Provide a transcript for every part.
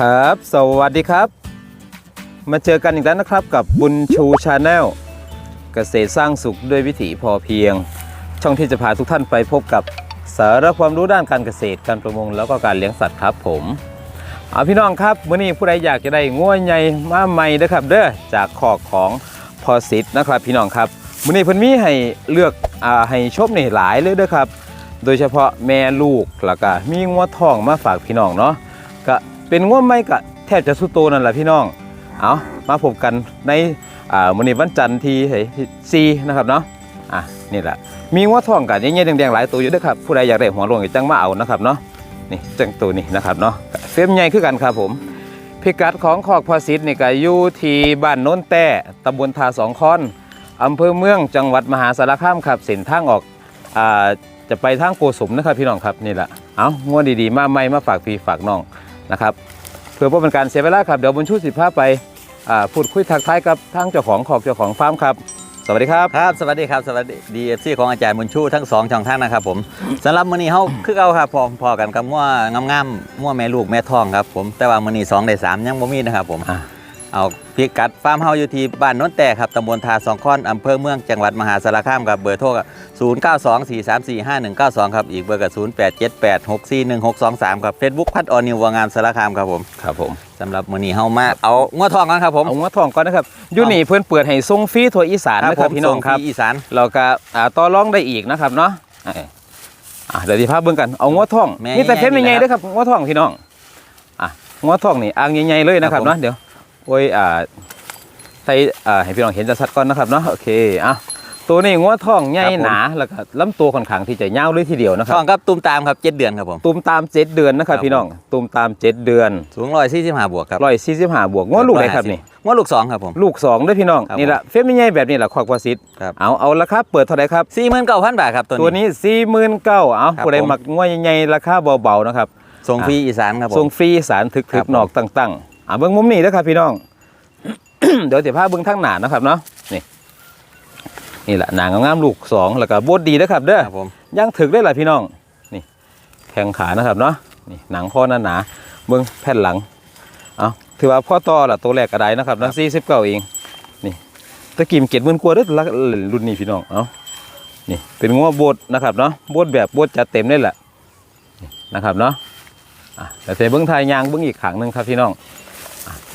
ครับ สวัสดีครับ มาเจอกันอีกแล้วนะครับกับบุญชูชาแนลเกษตรสร้างสุขด้วยวิถีพอเพียง ช่องที่จะพาทุกท่านไปพบกับสาระความรู้ด้านการเกษตรการประมงแล้วก็การเลี้ยงสัตว์ครับผมเอาพี่น้องครับมื้อนี้ผู้ใดอยากจะได้ง่วยใหญ่มาใหม่เด้อครับ เด้อจากขอกของพอสิทธ์นะครับ พี่น้องครับมื้อนี้เพิ่นมีให้เลือกอ่าให้ชมนี่หลายเลยเด้อครับ โดยเฉพาะแม่ลูกแล้วก็มีงัวทองมาฝากพี่น้องเนาะ เป็นงัวไม่ก็แทบจะสุดโตนั่นแหละพี่น้อง เอามาพบกันในอ่ามื้อนี้วันจันทร์ที่สี่นะครับเนาะอะนี่แหละมีงัวทองกันใหญ่ๆแดงๆหลายตัวอยู่ด้วยครับผู้ใดอยากได้หัวลงก็จังมาเอานะครับเนาะนี่จังตัวนี้นะครับเนาะเฟรมใหญ่คือกันครับผมพิกัดของคอกพอสิทธิ์นี่ก็อยู่ที่บ้านโน้นแต้ตำบลทาสองคอนอำเภอเมืองจังหวัดมหาสารคามครับเส้นทางออกอ่าจะไปทางโกสุมนะครับพี่น้องครับนี่แหละเอางวดดีๆ มาไม่มาฝากพี่ฝากน้อง นะครับเพื่อเพื่อเป็นการเสียเวลาครับเดี๋ยวบุญชูสิภาไปอ่าพูดคุยทักทายกับทางเจ้าของขอกเจ้าของฟาร์มครับสวัสดีครับครับสวัสดีครับสวัสดีดีเอฟซีของอาจารย์บุญชูทั้งสองช่องทางนะครับผมสำหรับมื้อนี้เฮาคือเอาครับพอพอกันกับมั่วงามๆมั่วแม่ลูกแม่ทองครับผมแต่ว่ามื้อนี้2ได้3ยังบ่มีนะครับผมอะ เอาพิกัดฟาร์มเฮาอยู่ที่บ้านโน้นแต่ครับตำบลทาสองค้อนอำเภอเมืองจังหวัดมหาสารคามครับเบอร์โทรก็0924345192 ครับ อีกเบอร์ก็0878641623 ครับ Facebook พัดออนิววงามสารคามครับผมครับผมสำหรับมื้อนี้เฮามาเอางัวทองกันครับผมเอางวดทองก่อนนะครับอยูนี่เพื่อนเปิดให้ทรงฟรีทั่วอีสานนะครับผมพี่น้องครับส่ฟรีอีสานเราก็อ่าต่อรองได้อีกนะครับเนาะเอ้ยอะเดี๋ยวที่ภาพเบิ่งกันเอางวดทองแม่นี่แต่เทปใหญ่ใหญ่ๆๆเด้อครับงวดทองพี่น้องอะงวดทองนี่อ่างใหญ่ๆเลยนะครับครับผมเนาะเดี๋ยว โอ้ยอ่าใส่อ่าให้พี่น้องเห็นชัดๆก่อนนะครับเนาะโอเคอะตัวนี้งวดทองใหญ่หนาแล้วก็ลำตัวค่อนข้างที่จะยาวเลยทีเดียวนะคทรับองครับตุ้มตามครับ7เดือนครับผมตูมตามเจ็ดเดือนนะครับครับพี่น้องตูมตามเจ็ดเดือนสูง145บวกครับร้อยสี่สิบห้าบวกงวดลูกไหนครับนี่งวดลูกสองครับผมลูกสองเด้วยพี่น้องครับนี่แหละเฟซไม่ใหญ่แบบนี้แหละคอกวาซิตครับเอาเอาราคาเปิดเท่าไหร่ครับสี่หมื่นเก้าพันบาทครับตัวตัวนี้นี้สี่หมื่นเก้าเอาครับผู้ใดผมหมักงวดใหญ่ๆราคาเบาๆนะครับส่งฟรีอีสานครับผส่งมฟรีสารถึกครัถึบกผมนอกตั้งๆ อ่าเบิ้งมุมนี้นะครับพี่น้อง เดี๋ยวเดี๋ยวพาเบิ้งทั้งหนานะครับเนาะนี่นี่แหละหนางงามๆลูกสองแล้วก็บดดีนะครับเด้อครับผมย่างถึกได้หละพี่น้อง นี่แข้งขานะครับเนาะนี่หนังข้อหนาหนาๆเบิ้งแผ่นหลังเอาถือว่าพ่อต่อละตัวแรกกระไดนะครับนะสี่สิบเก้าเองนี่ตะกิมเก็ดหมื่นกว่าเด้อละรุ่นนี้พี่น้องเอานี่เป็นงัวบดนะครับเนาะบดแบบบดจัดเต็มได้แหละนี่นะครับเนาะอะแต่เสเบิ้งทายยางเบิ้งอีกขังหนึ่งครับพี่น้อง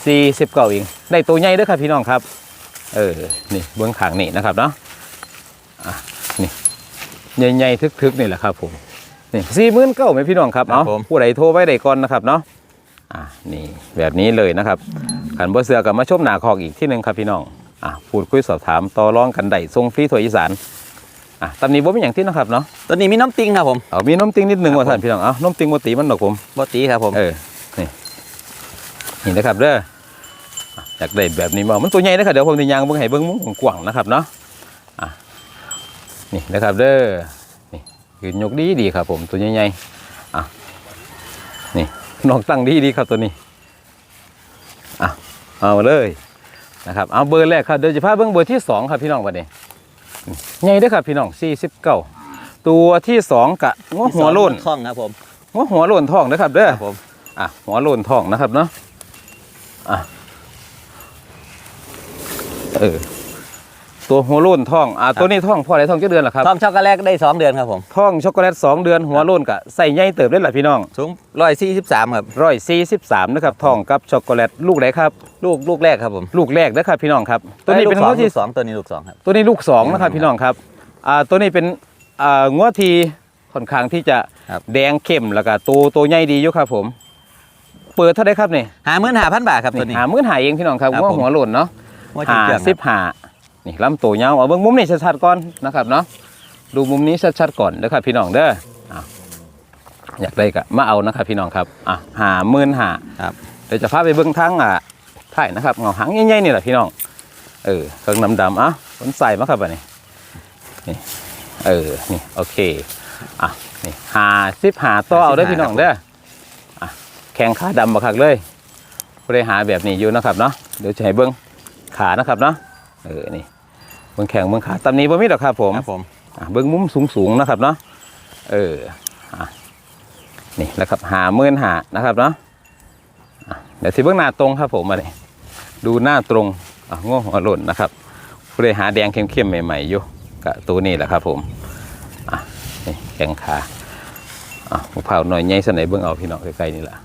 สี่สิบเก้าเองได้ตัวใหญ่เด้อครับพี่น้องครับ เออ นี่เบิ้งขังนี่นะครับเนาะใหญ่ๆทึกๆนี่แหละครับผมนี่สี่หมื่นเก้าไหมพี่น้องครับครับเนาะผมผู้ใดโทรไว้ใดก่อนนะครับเนาะอ่านี่แบบนี้เลยนะครับขันบ่เสือกับมาชมหนาคอกอีกที่หนึ่งครับพี่น้องอะพูดคุยสอบถามต่อรองกันได้ทรงฟรีถั่วอีสานอะตำนี้บ่มีอย่างที่นะครับเนาะตัวนี้มีน้ำติงครับผมเอามีน้มติงนิดนึงครับว่าท่านพี่น้องเอาน้มติงบ่ตีมันดอกผมบตีครับผมเออนี่นี่นะครับเด้อ อะอยากได้แบบนี้บ่มันตัวใหญ่นะครับเดี๋ยวผมจะยางเบิ่งให้เบิ่งมุมกว้างๆนะครับเนาะอะนี่นะครับเด้อนี่ยืนยกดีดีๆครับ ผมตัวใหญ่ๆอะนี่นอกตั้งดีดีๆครับตัวนี้อะเอาเลยนะครับเอาเบอร์แรกครับเดี๋ยวจะพาเบิ่งเบอร์ที่สองครับพี่น้องวันนี้ใหญ่เด้อครับพี่น้อง49ตัวที่สองกะงอหัวโล้นท่องครับผมหัวหัวโลนทองนะครับเด้อครับผมอะหัวโลนทองนะครับเนาะอะ เออ ตัวหัวโลนทองอะตัวนี้ทองพ่ออะไรทองเจ้าเดือนเหรอครับท่องช็อกโกแลตได้สองเดือนครับผมทองช็อกโกแลตสองเดือนหัวโลนกะใส่ใหญ่เติบได้หละพี่น้องสูงร้อยสี่สิบสามครับร้อยสี่สิบสามนะครับทองกับช็อกโกแลตลูกไหนครับ ลูกลูกแรกครับผม ลูกแรกนะครับพี่น้องครับ ตัวนี้เป็นลูงกวดที่สองตัวนี้ลูกสองครับตัวนี้ลูกสองนะครับพี่น้องครับอ่าตัวนี้เป็นอ่างวดที่ค่อนข้างที่จะครับแดงเข้มแล้วก็ตัวตัวใหญ่ดีอยู่ครับผม เปิดเท่าไหรครับนี่หาหมื่นหาพันบาทครับตัวนี้หามื่นหาเองพี่น้องครับครับว่าผมหัวโหล่นเนาะ ว่าจริงหาจังสิบหานี่ลำตัวยาวเอาเบิ้งมุมนี้ชัดๆก่อนนะครับเนาะดูมุมนี้ชัดๆก่อนเด้อครับพี่น้องเด้ออะอยากได้ก็มาเอานะครับพี่น้องครับอะหาหมื่นหาครับเดี๋ยวจะพาไปเบิ้งทั้งอะถ่ายนะครับเงาหางใหญ่ๆนี่แหละพี่น้องเออเครื่องดำๆอะสนใส่มาครับอันนี้นี่เออนี่โอเคอะนี่หาสิบหาต่อเอาเด้อพี่น้องเด้ออะแข้งขาดำมาคักเลยผู้ใดหาแบบนี้อยู่นะครับเนาะเดี๋ยวจะให้เบิ้ง ขานะครับเนาะเออนี่เบิ้งแข้งเบิ้งขาตำนี้บ่มีดอกครับผมครับผมอะเบิ้งมุมสูงๆนะครับเนาะเอออะนี่แล้วครับหาเมื่นหานะครับเนาะอะดี๋ยวสิเบื้องหน้าตรงครับผมมาเนี่ยดูหน้าตรงอะง่วงหัวหล่นนะครับผู้ใดหาแดงเข้มๆใหม่ๆอยู่กะตัวนี้แหละครับผมอะนี่แข้งขาอะมะพร้าวหน่อยใหญ่สนไหนเบื้องเอาพี่น้องใกล้ๆนี่แหละ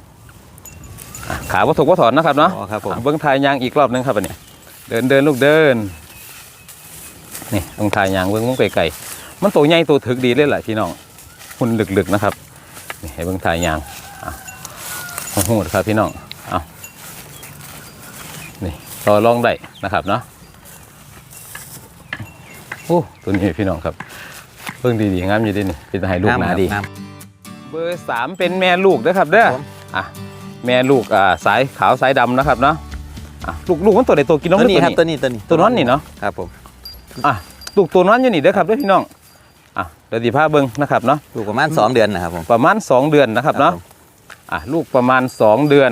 อะขาวัตถุวัถอนนะครับเนาะอ๋อครับผมอะเบื้องทายยางอีกรอบนึงครับอันเนี่ย เดินเดินลูกเดินนี่เบื้องทายยางเบื้องมุ้งไก่ๆมันตัวใหญ่ตัวถึกดีเลยแหละพี่น้องหุ่นลึกๆนะครับนี่ให้เบื้องทายยางอะโอ้โหครับพี่น้องเอานี่ต่อรองได้นะครับเนาะโอ้ตัวนี้พี่น้องครับเบื้องดีๆงามอยู่ดีนี่เป็นตาให้ลูกหนาดีงามเบอร์สามเป็นแม่ลูกนะครับเด้อครับผมอะแม่ลูกอ่าสายขาวสายดำนะครับเนาะ อะลูกลูกมันตัวใดตัวกินนมตัวหรือนี้ตัวครับนี้ตัวนี้ตัวนี้ตัวนั้นนี่เนาะครับผมอะลูกตัวนั้นอยู่นี่เด้อครับเด้อพี่น้องอะเดี๋ยวดีพาเบิ้งนะครับเนาะอยู่ประมาณสองเดือนนะครับผมประมาณ 2 เดือนนะครับเนาะผมอะลูกประมาณ 2 เดือน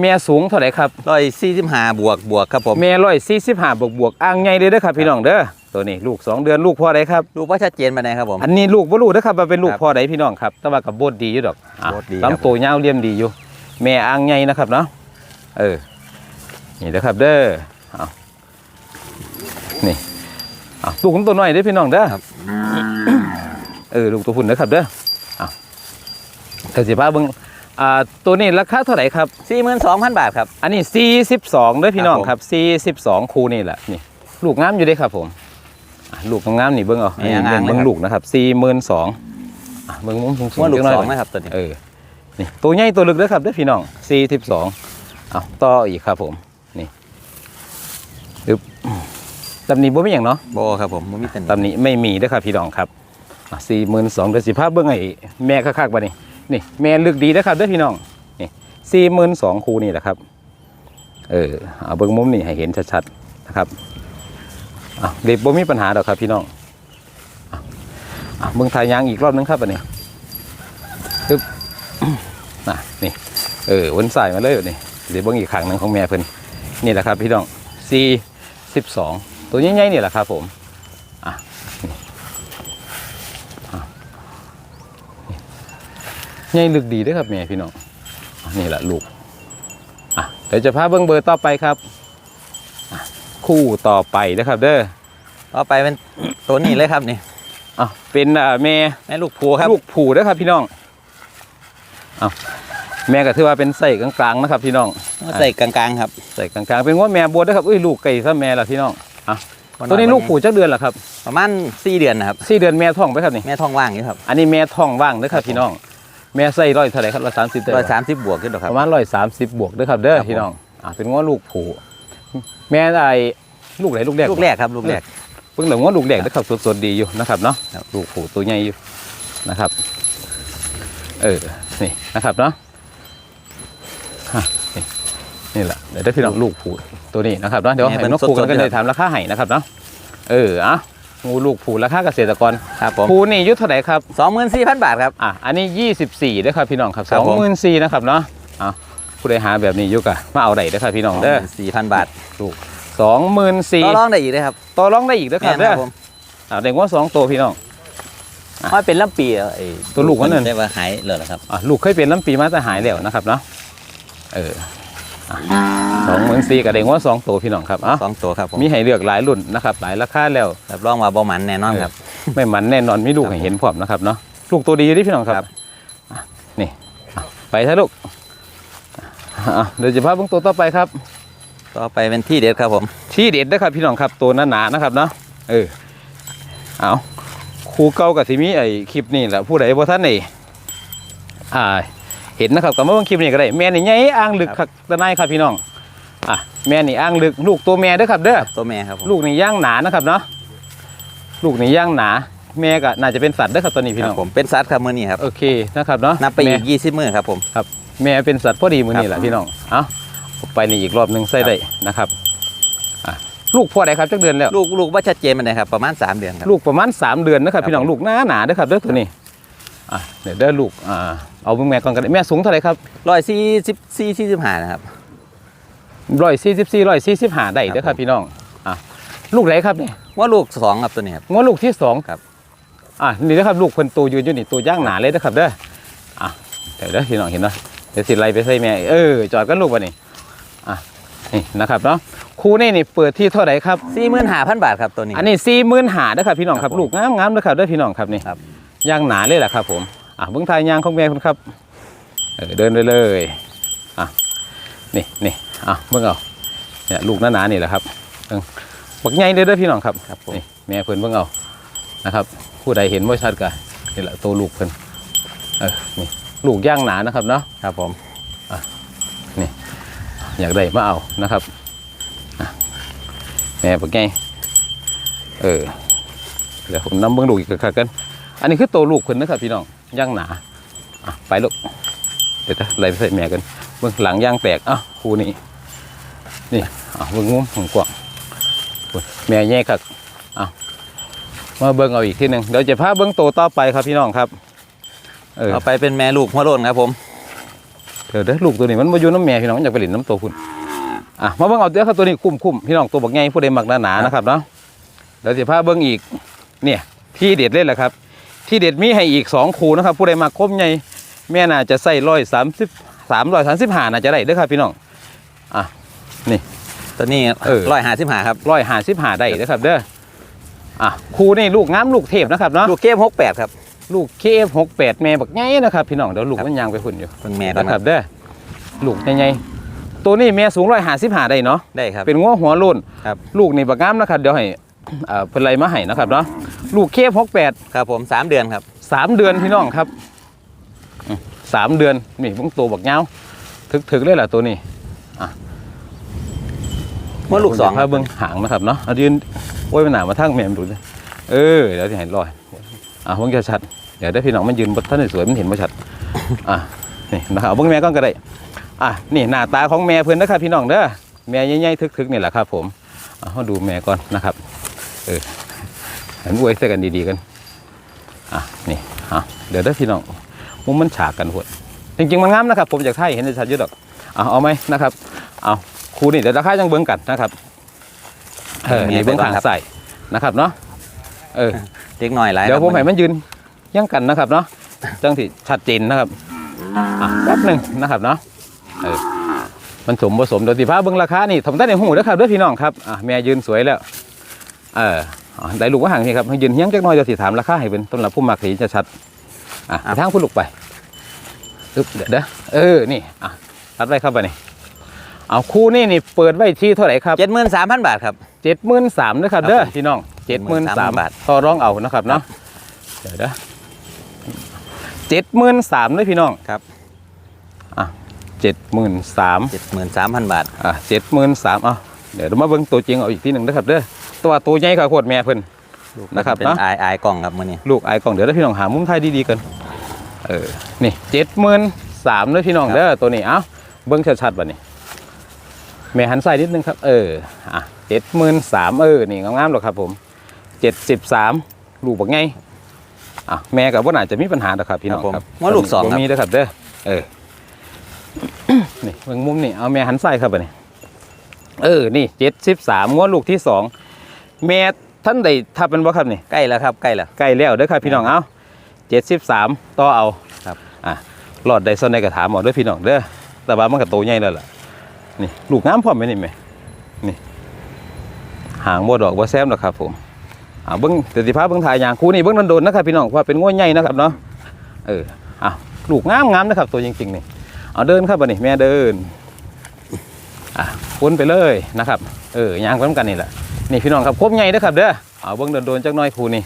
แม่สูงเท่าไหร่ครับร้อยสี่สิบห้าบวกบวกครับผมแม่ร้อยสี่สิบห้าบวกบวกอ่างใหญ่เลยเด้อครับพี่น้องเด้อตัวนี้ลูก 2 เดือนลูกพ่อใดครับดูว่าชัดเจนไปไหนใดครับผม อันนี้ลูกบ่รู้นะครับว่าเป็นลูกครับพ่อใดพี่น้องครับ แต่ว่ากับโบดดีอยู่ดอกอะโบดดีครับ ลำตัวยาวเลี่ยมดีอยู่ แม่อ่างใหญ่นะครับเนาะเออ นี่นะครับเด้อเอานี่เอาลูกของตัวน้อยเด้อพี่น้องเด้อครับเออลูกตัวพุ่นเด้อครับเด้อเอาเดี๋ยวสิพาเบิ่งอ่าตัวนี้ราคาเท่าไหร่ครับ สี่หมื่นสองพันบาทครับ อันนี้ 42เด้อพี่น้องครับผมครับ 42 คูนี่แหละนี่ลูกงามอยู่เด้ครับผมอะลูกงามๆนี่เบิ่งเอานี่งามๆเบิ่งเลยครับลูกนะครับ42อะเบิ่งมุมสูงๆว่าลูกจัหน่ย สองก่อนนะครับตัวนี้ เออ นี่ตัวใหญ่ตัวลึกเด้อครับเด้อพี่น้อง 42 เอาต่ออีกครับผมนี่ อึบตำหนิบ่มีหยังเนาะโบครับผมบ่มีตันตำหนิไม่มีเด้อครับพี่น้องครับ42,000เดือนสิภาพเบิ่งไอ้แม่คักๆบัดนี้นี่แม่ลึกดีเด้อครับเด้อพี่น้องนี่42,000คูนี่แหละครับ เออเอาเบิ่งมุมนี่ให้เห็นชัดๆนะครับอะเด็กบ่มีปัญหาดอกครับพี่น้องอะอะเบิ่งทายยางอีกรอบนึงครับบัดนี้อึ๊บน่ะนี่เออวนสายมาเลยแบบนี้เดี๋ยวเบิ้งอีกขังหนึ่งของแม่เพิ่นนี่แหละครับพี่น้อง C สิ บสองตัวใหญ่ๆนี่แหละครับผมอะนี่อะนี่ใหญ่ลึกดีเด้วยครับแม่พี่น้องอะนี่แหละลูกอะเดี๋ยวจะพาเบิ้งเบอร์ต่อไปครับอะคู่ต่อไปนะครับเด้อต่อไปเป็นตัวนี้เลยครับนี่อะเป็นอ่าแม่แม่ลูกพัวครับลูกผูนะครับพี่น้องเอา แม่ก็ถือว่าเป็นไส้กลางๆนะครับพี่น้องใส่กลางๆครับใส่กลางๆ เป็นว่าแม่บัวนะครับอุ้ยลูกไก่ซะแม่ละพี่น้องอะตัวนี้ลูกผูจักเดือนละครับ ประมาณสี่เดือนนะครับสี่เดือนแม่ท้องไปครับนี่แม่ท้องว่างอยู่ครับอันนี้แม่ท้องว่างนะครับพี่น้อง แม่ไส้ร้อยเท่าไหร่ครับร้อยสามสิบร้อยสามสิบบวกขึ้นหรอคปรับระมาณร้อยสามสิบบวกเด้อครับเด้อครับผมพี่น้องอะเป็นว่าลูกผูแม่ได้ลูกไหนลูกแรกลูกแรกครับลูกแรกเพิ่งเหลือว่าลูกแรกนะครับสดๆดีอยู่นะครับเนาะครับลูกผูตัวใหญ่อยู่นะครับ เออนี่นะครับเนาะฮะ นี่นี่แหละเดี๋ยวได้พี่น้องลูกผูตัวนี้นะครับเนาะเดี๋ยวให้น้องผูกันกันเลยถามราคาให้นะครับเนาะเอออะงูลูกผูราคาเกษตรกรครับผมผูนี่อยุทธเท่าไหร่ครับสองหมื่นสี่พันบาทครับอะอันนี้ 24ด้วยครับพี่น้องครับครับผม24,000นะครับเนาะอะผู้ใดหาแบบนี้อยุกอะมาเอาได้เด้อครับพี่น้องเด้อสี่พันบาท24,000ต่อรองได้อีกเลยครับต่อรองได้อีกเด้อคแม่รับนเด้คอรับผมอะเด็กว่าสองตัวพี่น้องมันเป็นลำปีอะไอ้ตัวลูกมันนั่นได้ว่าหายเลยเหรอครับอะลูกเคยเป็นลำปีมาแต่หายแล้วนะครับเนาะ เออสองหมื่นสี่กับเด็กว่าสองตัวพี่น้องครับอะสองตัวครับผมมีให้เลือกหลายรุ่นนะครับ หลายราคาแล้วรับรองว่าบ่หมันแน่นอนครับ ไม่หมันแน่นอนมีลูกครับให้เห็นพร้อมนะครับเนาะลูกตัวดีอยู่ที่พี่น้องครับครับอะนี่อะไปเถอะลูกอะเดี๋ยวจะพาเบิ่งตัวต่อไปครับ ต่อไปเป็นที่เด็ดครับผม ที่เด็ดนะครับพี่น้องครับตัวหนาๆนะครับเนาะเออเอาครูเก่ากับทีมีไอ้คลิปนี่แหละผู้ใดบ่ท่านนี่อ่า เห็นนะครับกับเมื่อวันคลิปนี้ก็ได้แม่นี่ใหญ่อ่างลึกครัคับกตะไนครับพี่น้องอะแม่นี่อ่างลึกลูกตัวแม่เด้อครับเด้อตัวแม่ครับผมลูกนี่ย่างหนานะครับเนาะลูกนี่ย่างหนา แม่ก็น่าจะเป็นสัตว์เด้อครับตัวนี้พี่คน้รัอบงผมเป็นซัดครับมือนี้ครับโอเคนะครับเนาะนับไปอีกแม่ยี่สิบมือครับผมแม่เป็นสัตว์พอดีมือนี่ครับแหละพี่น้องเอาไปนี่อีกรอบหนึงใส่ได้นะครับอะลูกพ่อใดครับจักเดือนแล้วลูกลูกว่าชัดเจนมันเลยครับประมาณสามเดือนครับลูกประมาณ 3 เดือนนะครับครับพี่น้องลูกหน้าหนาเด้อครับเด้อตัวนี้ อะเดี๋ยวเด้อลูกอ่าเอาเบิ่งแม่ก่อนกันแม่สูงเท่าไหร่ครับร้อยสี่สิบสี่สี่สิบห้านะครับร้อยสี่สิบสี่ร้อยสี่สิบห้าได้เด้อครับพี่น้องอะลูกไหนครับเนี่ยว่าลูกสองครับตัวนี้ครับ งวลูกที่สองครับ อะนี่นะครับลูกคนโตยืนอยู่นี่ตัวย่างหนาเลยนะครับเด้ออะเดี๋ยวเด้อพี่น้องเห็นเนาะดี๋ยวสิไล่ไปใส่แม่เออจอดกันลูกวะนี่อะนี่นะครับเนาะครูนี่นี่เปิดที่เท่าไหร่ครับ สี่หมื่นห้าพันบาทครับตัวนี้ อันนี้สี่หมื่นหาเด้อครับพี่น้องครับครับผม ลูกงามงามๆเด้อครับเด้อพี่น้องครับนี่ครับ ย่างหนาเลยแหละครับ ผมอะเบื้องทายยางของแม่คุณครับเออเดินไปเลยอะนี่นี่อะเบื้องเอาเนี่ยลูกหนาๆนี่แหละครับเบิ่งบักใหญ่เลยเด้อพี่น้องครับครับผมนี่แม่เพิ่นเบื้องเอานะครับ ผู้ใดเห็นว่าชัดกันนี่แหละตัวลูกเพิ่นเออนี่ลูกย่างหนานะครับเนาะครับผมอยากได้มาเอานะครับอะแม่บอกไงเออเดี๋ยวผมนำเบิ้งลูกอีกครับกัน อันนี้คือตัวลูกคนนะครับพี่น้องย่างหนาอะไปลูกเดี๋ยวจะไล่ไปใส่แม่กันเบิ้งหลังย่างแตกอะครูนี่นี่อะเบิ้งงุ้มของกว่างอุ๊ยแม่แย่ครับอะมาเบิ้งเอาอีกทีหนึ่งเดี๋ยวจะพาเบิ้งโตวต่อไปครับพี่น้องครับเออเอาไปเป็นแม่ลูกหัวโลนครับผมเดี๋ยวเด้อลูกตัวนี้มันมาอยู่น้ำแม่พี่น้องมันอยากไปเล่นน้ำตัวคุณอะมาเบิ่งเอาเดี๋ยวครับตัวนี้คุ้มคุ้มพี่น้องตัวบักใหญ่ผู้ใดมักหนาๆนะครับเนาะเดี๋ยวสิพาเบิ่งอีกเนี่ยที่เด็ดเลยแหละครับ ที่เด็ดมีให้อีกสองคูนะครับ ผู้ใดมักคมใหญ่แม่น่าจะใส่ร้อยสามสิบสามร้อยสามสิบห้าน่าจะได้เด้อครับพี่น้องตัวนี้เออร้อยห้าสิบห้าครับร้อยห้าสิบห้าได้เด้อครับ เด้ออะคูนี่ลูกงามลูกเทพนะครับเนาะลูกเก้มหกแปดครับลูกเคฟหกแปดแม่บักใหญ่นะครับพี่น้องเดี๋ยวลูกมันยางไปฝุ่นอยู่เพิ่งแม่ก่อนนะคครัรับบเด้อลูกใหญ่ๆตัวนี้แม่สูงร้อยห้าสิบห้าได้เนาะได้ครับเป็นง้อหัวโล้นครับลูกนี่บักงามนะครับเดี๋ยวให้เอ่อเพิ่นไล่มาให้นะครับเนาะ ลูกเคฟหกแปดครับผมสามเดือนครับสามเดือนพี่น้องครับอืมสามเดือนนี่เพิ่งตัวบักเงาวถึกๆเลยล่ะตัวนี้เมื่อลูกสองถ้าเบิ่งหางนะครับเนาะเอายืนโอ้ยมันหนามาทั้งแม่มนดูเลยเออเดี๋ยวจะเห็นรอยอะเบิ่งชัดๆเดี๋ยวได้พี่น้องมันยืนบนท่านสวยๆมันเห็นบ่ชัดอะนี่นะครับเอาเบิ่งแม่ก่อนก็ได้อะนี่หน้าตาของแม่เพิ่นนะครับพี่น้องเด้อแม่ใหญ่ๆทึกๆนี่แหละครับ ผมอะมาดูแม่ก่อนนะครับเออ เห็นอวยใส่กันดีๆกันอะนี่อะเดี๋ยวได้พี่น้องมุมมันฉากกันหดจริงๆมันงามนะครับ ผมอยากให้เห็นได้ชัดเยอะดอกเอาเอาไหมนะครับเอาครูนี่เดี๋ยวราคาจังเบิ้งกันนะครับเออนี่เบิ้งทางใส่นะครับเนาะเออเล็กหน่อยหลายเดี๋ยวผมคให้รับมันยืนยังกันนะครับเนาะจังที่ชัดเจนนะครับอะแป๊บหนึ่งนะครับเนาะเออมันสมผสมเดี๋ยวสิพาเบิ้งราคานี่ผมได้ในหูนะครับเด้วยพี่น้องครับอะแม่ยืนสวยแล้วเอออะ ได้ลูกว่าห่างนี่ครับให้ยืนเฮี้ยงจักหน้อยเดี๋ยวสิถามราคาให้เป็นต้นรับผู้มักสีจะชัดอะไปทางผู้ลูกไปอึ๊บเดี๋ยวเด้อเออนี่อะตัดไว้ครับไปนี่เอาคู่นี่นี่เปิดไว้ที่เท่าไหร่ครับเจ็ดหมื่นสามพันบาทครับเจ็ดหมื่นสามนะครับเด้อครับผมพี่น้องเจ็ดหมื่นสาม73,000บาทต่อรองเอานะครับเนาะเดี๋ยวเด้อเจ็ดหมื่นสามเลยพี่น้องครับอะเจ็ดหมื่นสามเจ็ดหมื่นสามพันบาทอะเจ็ดหมื่นสามอะเดี๋ยวเรามาเบิ่งตัวจริงเอาอีกทีหนึ่งนะครับเด้อ ตัวตัวใหญ่กว่าโคตรแม่เพิ่น นะครับเป็นเนาะ อายอายกล่องครับมื่อนี้ลูกไอ้กล่องเดี๋ยวเด้อพี่น้องหามุมไทยดีๆกันเออนี่เจ็ดหมื่นสามเลยพี่น้องเด้อตัวนี้เอ้าเบิ่งชัดๆบ่นี่แม่หันใส่นิดนึงครับ เอออะเจ็ดหมื่นสามเออนี่งามๆหรอกครับผมเจ็ดสิบสามลูกบักไงอะแม่กับว่าน่าจะมีปัญหาหรอกครับพี่น้องครับผมครับว่าลูกสองครับ มีเด้อครับเด้อเออ นี่เบิ่งมุมนี่เอาแม่หันใส่ครับบ่นี่เออนี่เจ็ดสิบสามงวดลูกที่สอง แม่ท่านใดทับเป็นบ่ครับนี่ใกล้แล้วครับใกล้แล้วใกล้แล้วเด้อครับพี่น้องเอาเจ็ดสิบสามต่อเอาครับอะรอดได้ซ่อนได้กระถามหมดเด้อพี่น้องเด้อแต่ว่ามันก็โตใหญ่แล้วล่ะนี่ลูกงามพร้อมไหมนี่แม่นี่หางบ่ดอกบ่แซมหรอกครับผมอ่าเบิ้งเดี๋ยวสิพาเบิ้งถ่ายอย่างคู่นี่เบิ้งโดนๆนะครับพี่น้องเพราะว่าเป็นง้วใหญ่นะครับเนาะเอออะลูกงามงามนะครับตัวจริงๆนี่เอาเดินครับบัดนี้แม่เดินอะวนไปเลยนะครับ เออย่างพร้อมกันนี่แหละ นี่พี่น้องครับครบใหญ่เด้อครับเด้อเอาเบิ้งโดนๆจักหน้อยคู่นี่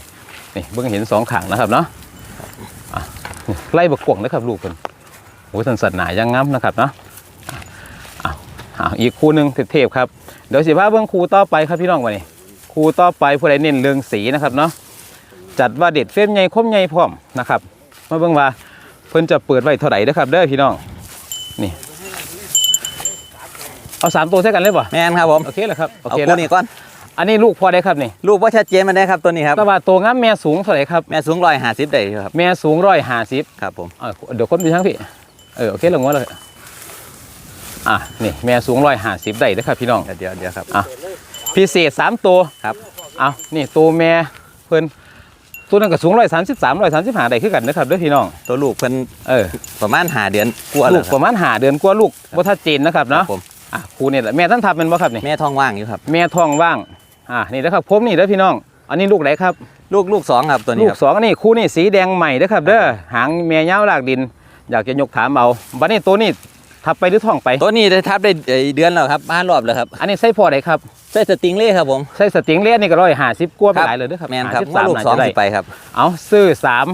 นี่เบิ่งเห็นสองขังนะครับเนาะอะนี่ไล่บกกวงนะครับลูกเพิ่นโอ้ยสันสันหนายังงามนะครับเนาะอะอ้าวอ้าวอีกคู่หนึ่งเทพๆครับเดี๋ยวสิพาเบิ่งคู่ต่อไปครับพี่น้องวันนี้คู่ต่อไปผู้ใดเน้นเรื่องสีนะครับเนาะจัดว่าเด็ดเฟ้มใหญ่คมใหญ่พร้อมนะครับมาเบิ่งว่าเพิ่นจะเปิดไว้เท่าไหร่นะครับเด้อพี่น้องนี่เอาสามตัวใส่กันเลยป่ะแม่นครับผมโอเคแล้วครับโอเอาเคแล้คู่วนี้ก่อน อันนี้ลูกพอได้ครับนี่ลูกว่าชัดเจนมันได้ครับตัวนี้ครับแต่ว่าตัวงามแม่สูงเท่าไหร่ครับแม่สูงร้อยห้าสิบได้อยู่ครับแม่สูงร้อยห้าสิบครับผมเออเดี๋ยวคนไปทั้งพี่เออโอเคลงว่าเลยอะนี่แม่สูงร้อยห้าสิบได้เด้อครับพี่น้องเดี๋ยวเดี๋ยวครับพิเศษสามตัวครับเอานี่ตัวแม่เพิ่นตัวนั้นก็สูงร้อยสามสิบสามร้อยสามสิบห้าได้คือกันนะครับเด้อพี่น้องตัวลูกเพิ่นเออประมาณหาเดือนกว่าลูแล้กวคปรับระมาณหาเดือนกว่าลูกบ่ทัดเจนนะครับครัเนาะบผมอะครูนี่แหละแม่ท่านทับเป็นบ่ครับนี่แม่ท้องว่างอยู่ครับ แม่ท้องว่าง อ่านี่นะครับผมนี่เด้อพี่น้อง อันนี้ลูกไหนครับ ลูกลูกสองครับตัวลูนี้กครับสองอันนี้คู่นี่สีแดงใหม่เด้อครับเด้อหางแม่ยาวลากดิน อยากจะยกถามเอาบัดนี้ตัวนี้ทับไปหรือท้องไป ตัวนี้ได้ทับได้เอ่อเดือนแล้วครับห้ารอบแล้วครับอันนี้ใส่พอไหนครับใส่สติงเล่ครับผมใส่สติงเลียนนี่ก็ร้อยห้าสิบกว่าไปครับหลายเลยเด้อครับแมนครับ53ว่าลูกน่าสองจะได้ สิไปครับ เอาซื้อสาม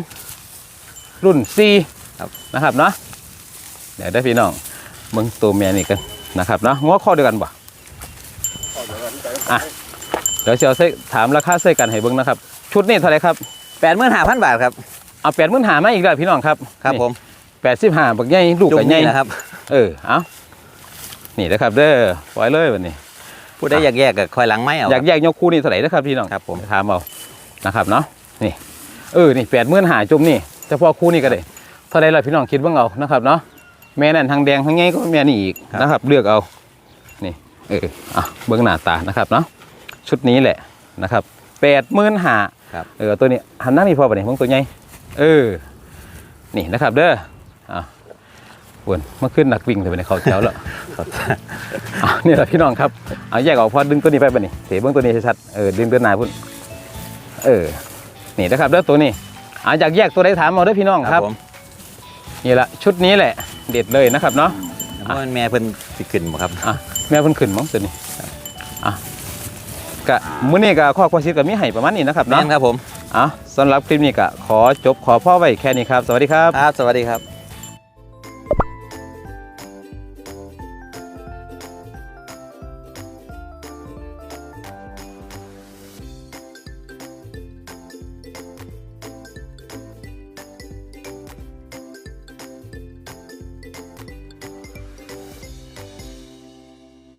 รุ่นสี่ครับ นะครับเนาะเดี๋ยวได้อพี่น้องมึงตัวแม่นี่กันนะครับเนาะง้อข้อเดียวกันบ่อะ เดี๋ยวจะเอาใส่ถามราคาใส่กันให้เบิ่งนะครับ ชุดนี้เท่าไหรครับแปดหมื่นห้าพันบาทครับ เอาแปดหมื่นหามาอีกแล้วพี่น้องครับครับผมแปดสิบห้าบักใหญ่ลูกจุ่กับมใหญ่นี่นะครับ เออเอานี่นะครับ เด้อปล่อยเลยวันนี้ผู้ได้อยากแยกกับคอยหลังไม้เอาอยากแยกยกคู่นี่เท่าไหร่นะครับพี่น้องครับผมถามเอานะครับเนาะนี่ เออนี่แปดหมื่นหาจุ่มนี่เฉพาะคู่นี่ก็ได้เท่าไรล่ะพี่น้องคิดเบ้างเอานะครับเนาะแม่นั่นทางแดงทางไงก็แม่นี่อีกนะครับ เลือกเอานี่เอออะเบื้องหน้าตานะครับเนาะ ชุดนี้แหละนะครับแปดหมื่นหาครับ เออตัวนี้หันหน้ามีพอปะเนี่ยมึงตัวใหญ่เออ นี่นะครับเด้ออะวนมาขึ้นหนักวิ่งเลยไปในเขาแถวแล้วอะนี่แหละพี่น้องครับเอาแยกออกพอดึงตัวนี้ไปป่ะนี่เสียเบื้องตัวนี้ชัดๆเออดึงเดินหน้าพุ่นเออ นี่นะครับเด้อตัวนี้อาอยากแยกตัวใดถามเอาเด้อพี่น้องครับผมนี่แหละชุดนี้แหละเด็ดเลยนะครับเนาะเพราะมันแม่เพิ่นสิขึ้นบ่ครับอะแม่เพิ่นขึ้นมั้งตัวนี้อะ กะมื้อนี้ก็ข้อความคิดกับมีให้ประมาณนี้นะครับแม่เนาะนครับผม อะสำหรับคลิปนี้ก็ขอจบขอพ่อไว้แค่นี้ครับ สวัสดีครับ ครับ สวัสดีครับ